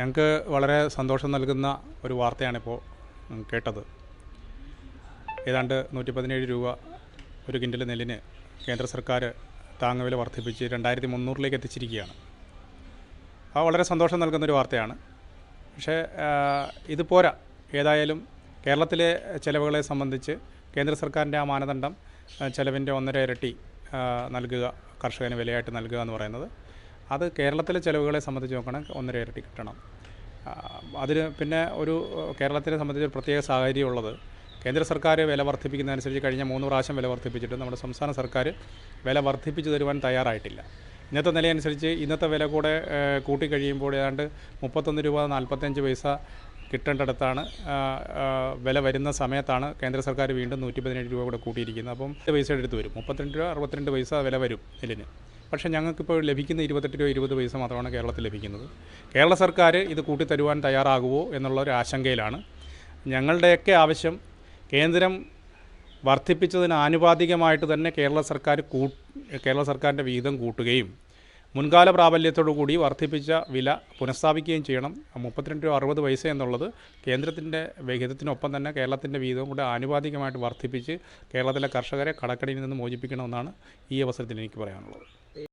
ഞങ്ങൾക്ക് വളരെ സന്തോഷം നൽകുന്ന ഒരു വാർത്തയാണിപ്പോൾ കേട്ടത്. ഏതാണ്ട് നൂറ്റി പതിനേഴ് രൂപ ഒരു കിൻഡൽ നെല്ലിന് കേന്ദ്ര സർക്കാർ താങ്ങുവില വർദ്ധിപ്പിച്ച് രണ്ടായിരത്തി മുന്നൂറിലേക്ക് എത്തിച്ചിരിക്കുകയാണ്. ആ വളരെ സന്തോഷം നൽകുന്നൊരു വാർത്തയാണ്. പക്ഷേ ഇത് പോരാ. ഏതായാലും കേരളത്തിലെ ചിലവുകളെ സംബന്ധിച്ച് കേന്ദ്ര സർക്കാരിന്റെ ആ മാനദണ്ഡം ചിലവിന്റെ ഒന്നര ഇരട്ടി നൽകുക കർഷകന് വിലയായിട്ട് നൽകുക എന്ന് പറയുന്നത് അത് കേരളത്തിലെ ചിലവുകളെ സംബന്ധിച്ച് നോക്കണം ഒന്നര ഇരട്ടി കിട്ടണം അതിന് പിന്നെ ഒരു കേരളത്തിനെ സംബന്ധിച്ച് ഒരു പ്രത്യേക സാഹചര്യം ഉള്ളത് കേന്ദ്ര സർക്കാർ വില വർദ്ധിപ്പിക്കുന്നതനുസരിച്ച് കഴിഞ്ഞ മൂന്ന് പ്രാവശ്യം വില വർദ്ധിപ്പിച്ചിട്ട് നമ്മുടെ സംസ്ഥാന സർക്കാർ വില വർദ്ധിപ്പിച്ചു തരുവാൻ തയ്യാറായിട്ടില്ല. ഇന്നത്തെ നിലയനുസരിച്ച് ഇന്നത്തെ വില കൂടെ കൂട്ടിക്കഴിയുമ്പോൾ ഏതാണ്ട് മുപ്പത്തൊന്ന് രൂപ നാൽപ്പത്തഞ്ച് പൈസ കിട്ടേണ്ടടത്താണ് വില വരുന്ന സമയത്താണ് കേന്ദ്ര സർക്കാർ വീണ്ടും നൂറ്റി പതിനേഴ് രൂപ കൂടെ കൂട്ടിയിരിക്കുന്നത്. അപ്പം പൈസ അടുത്ത് വരും. മുപ്പത്തിരണ്ട് രൂപ അറുപത്തിരണ്ട് പൈസ വില വരും നെല്ലിന് പക്ഷേ ഞങ്ങൾക്കിപ്പോൾ ലഭിക്കുന്ന ഇരുപത്തെട്ട് രൂപ ഇരുപത് പൈസ മാത്രമാണ് കേരളത്തിൽ ലഭിക്കുന്നത്. കേരള സർക്കാർ ഇത് കൂട്ടിത്തരുവാൻ തയ്യാറാകുമോ എന്നുള്ള ഒരു ആശങ്കയിലാണ്. ഞങ്ങളുടെയൊക്കെ ആവശ്യം കേന്ദ്രം വർദ്ധിപ്പിച്ചതിന് ആനുപാതികമായിട്ട് തന്നെ കേരള സർക്കാർ കൂ കേരള സർക്കാരിന്റെ വിഹിതം കൂട്ടുകയും മുൻകാല പ്രാബല്യത്തോടു കൂടി വർദ്ധിപ്പിച്ച വില പുനഃസ്ഥാപിക്കുകയും ചെയ്യണം. മുപ്പത്തിരണ്ട് രൂപ അറുപത് പൈസ എന്നുള്ളത് കേന്ദ്രത്തിന്റെ വിഹിതത്തിനൊപ്പം തന്നെ കേരളത്തിന്റെ വിഹിതവും കൂടെ ആനുപാതികമായിട്ട് വർദ്ധിപ്പിച്ച് കേരളത്തിലെ കർഷകരെ കടക്കടിയിൽ നിന്ന് മോചിപ്പിക്കണമെന്നാണ് ഈ അവസരത്തിൽ എനിക്ക് പറയാനുള്ളത്.